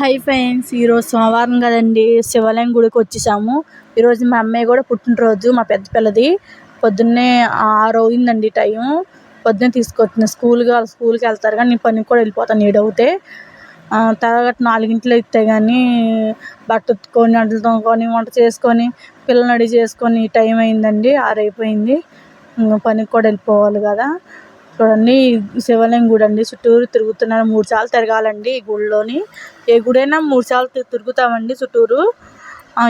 Hi friends ఈరోజు సోమవారం కదండి శివాలయం గుడికి వచ్చేసాము. ఈరోజు మా అమ్మాయి కూడా పుట్టినరోజు మా పెద్ద పిల్లది. పొద్దున్నే ఆరు అయిందండి టైం పొద్దున్నే తీసుకొచ్చిన స్కూల్కి వాళ్ళు స్కూల్కి వెళ్తారు కానీ నేను పనికి కూడా వెళ్ళిపోతాను ఏడవుతే తర్వాత నాలుగింటిలో అయితే కానీ బట్ట ఉత్తుకొని అంటలు తోముకొని వంట చేసుకొని పిల్లల్ని అడిగి చేసుకొని టైం అయిందండి ఆరు అయిపోయింది. పనికి కూడా వెళ్ళిపోవాలి కదా. చూడండి శివాలయం గుడి అండి. చుట్టూరు తిరుగుతున్నారు. మూడు సార్లు తిరగాలండి ఈ గుడిలోని ఏ గుడైనా మూడు సార్లు తిరుగుతామండి చుట్టూరు.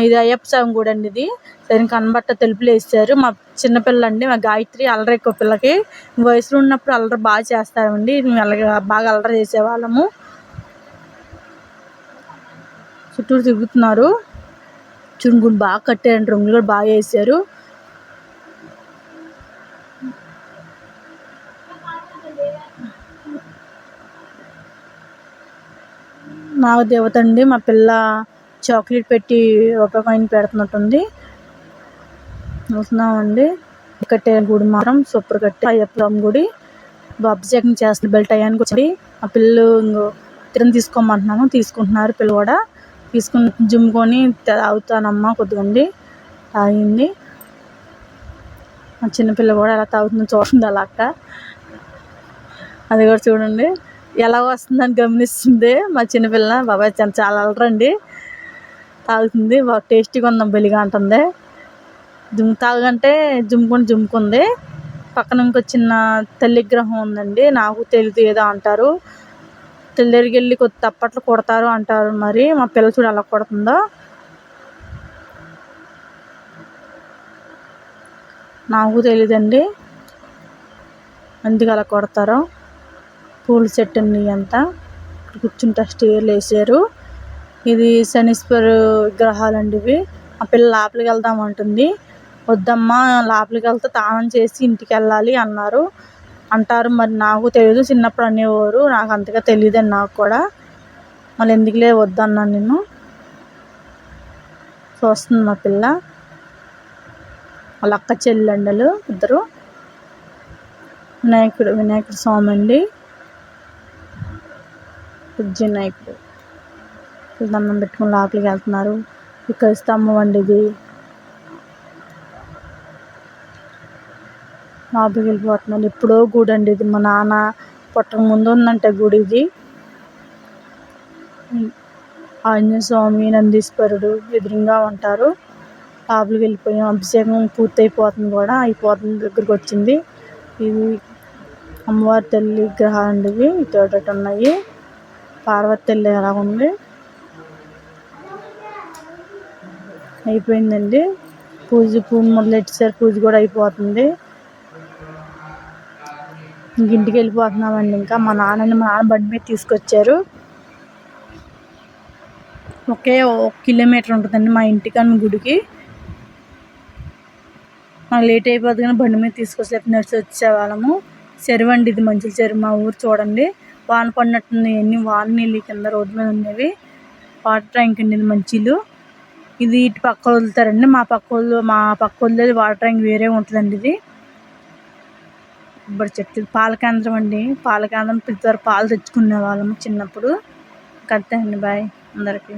ఇది అయ్యప్ప స్వామి గుడి అండి ఇది. సరే కనబట్ట తెలుపులు వేస్తారు. మా చిన్నపిల్ల అండి మా గాయత్రి అల్లరి ఎక్కువ పిల్లకి. వయసులో ఉన్నప్పుడు అల్లరి బాగా చేస్తామండి. అలాగే బాగా అల్లరి చేసేవాళ్ళము. చుట్టూరు తిరుగుతున్నారు. చుంగుడు బాగా కట్టారండి. రంగులు కూడా బాగా వేసారు నాగదేవత అండి. మా పిల్ల చాక్లెట్ పెట్టి ఒక కాయిన్ పెడుతున్నట్టుంది. చూస్తున్నామండి. కట్టే గుడి మాత్రం సూపర్ కట్టి. అయ్యప్పం గుడి. అభిషేకం చేస్తుంది బెల్ట్ అయ్యానికి వచ్చి ఆ పిల్లలు ఇంకో తిరిగి తీసుకోమంటున్నాను. తీసుకుంటున్నారు పిల్ల కూడా. తీసుకుని జుమ్ముకొని తాగుతానమ్మా కొద్దిగండి. తాగింది. మా చిన్నపిల్ల కూడా ఎలా తాగుతుందో. చూడండి అలా అక్క. అది కూడా చూడండి. ఎలా వస్తుందని గమనిస్తుంది మా చిన్నపిల్ల బాబాయ్ చాలా చాలా అలరండి. తాగుతుంది. బాగా టేస్టీగా ఉందాం బెలిగా అంటుంది. జుమ్ తాగంటే జుమ్ముకుని జుమ్ముకుంది పక్కన ఇంకో చిన్న తల్లి గ్రహం ఉందండి. నాకు తెలియదు ఏదో అంటారు. తల్లి దగ్గరికి వెళ్ళి కొద్ది తప్పట్లు కొడతారు అంటారు మరి. మా పిల్ల చూడు ఎలా కొడుతుందో. నాకు తెలియదండి. ఎందుకు అలా కొడతారో పూల సెట్ ఉంది అంతా కూర్చుంటా స్టేర్లు వేసారు. ఇది శనీశ్వర విగ్రహాలండి ఇవి. ఆ పిల్ల లోపలికి వెళ్దాం అంటుంది. వద్దమ్మా లోపలికి వెళ్తే తానం చేసి ఇంటికి వెళ్ళాలి అన్నారు. అంటారు మరి నాకు తెలియదు చిన్నప్పుడు అనేవారు. నాకు అంతగా తెలియదండి నాకు కూడా. మళ్ళీ ఎందుకులే వద్దన్నాను నేను చూస్తుంది మా పిల్ల. వాళ్ళ అక్క చెల్లెండలు ఇద్దరు. వినాయకుడు వినాయకుడు స్వామి అండి. బుజ్జి ఇప్పుడు. దండం పెట్టుకుని లోపలికి వెళ్తున్నారు. ఇక్కడ స్తంభం అండి ఇది. లోపలికి వెళ్ళిపోతున్నారు. ఎప్పుడో గుడి అండి ఇది. మా నాన్న పుట్టక ముందు ఉందంట గుడి ఇది. ఆంజనేయ స్వామి నందీశ్వరుడు ఎదురుగా ఉంటారు. లోపలికి వెళ్ళిపోయాం. అభిషేకం పూర్తి అయిపోతుంది కూడా. అయిపోతుంది దగ్గరికి వచ్చింది. ఇది అమ్మవారి తల్లి విగ్రహాలు అండి ఇవి. ఇటు ఉన్నాయి. పార్వతెల్లి ఎలా ఉంది. అయిపోయిందండి. పూజ పూజ మొదలెట్టేసారు పూజ కూడా అయిపోతుంది. ఇంక ఇంటికి వెళ్ళిపోతున్నామండి ఇంకా. మా నాన్నని మా నాన్న బండి మీద తీసుకొచ్చారు. ఒకే ఒక కిలోమీటర్ ఉంటుందండి మా ఇంటికన్నా గుడికి. మాకు లేట్ అయిపోతుంది కానీ బండి మీద తీసుకొచ్చి నడిచి వచ్చేవాళ్ళము. చెరువు అండి ఇది మంచి చెరువు మా ఊరు చూడండి. వాన పడినట్టుంది ఎన్ని వాన నీళ్ళు కింద రోడ్డు మీద ఉండేవి. వాటర్ ట్యాంక్ ఉండేది మంచిలు. ఇది ఇటు పక్క వదులుతారండి. మా పక్క వాళ్ళు మా పక్క వదిలేది వాటర్ ట్యాంక్ వేరే ఉంటుందండి ఇది. ఇప్పుడు చెట్టు. పాల కేంద్రం అండి. పాల కేంద్రం ప్రతి పాలు తెచ్చుకునే వాళ్ళము చిన్నప్పుడు. కట్టండి అండి బాయ్. అందరికీ.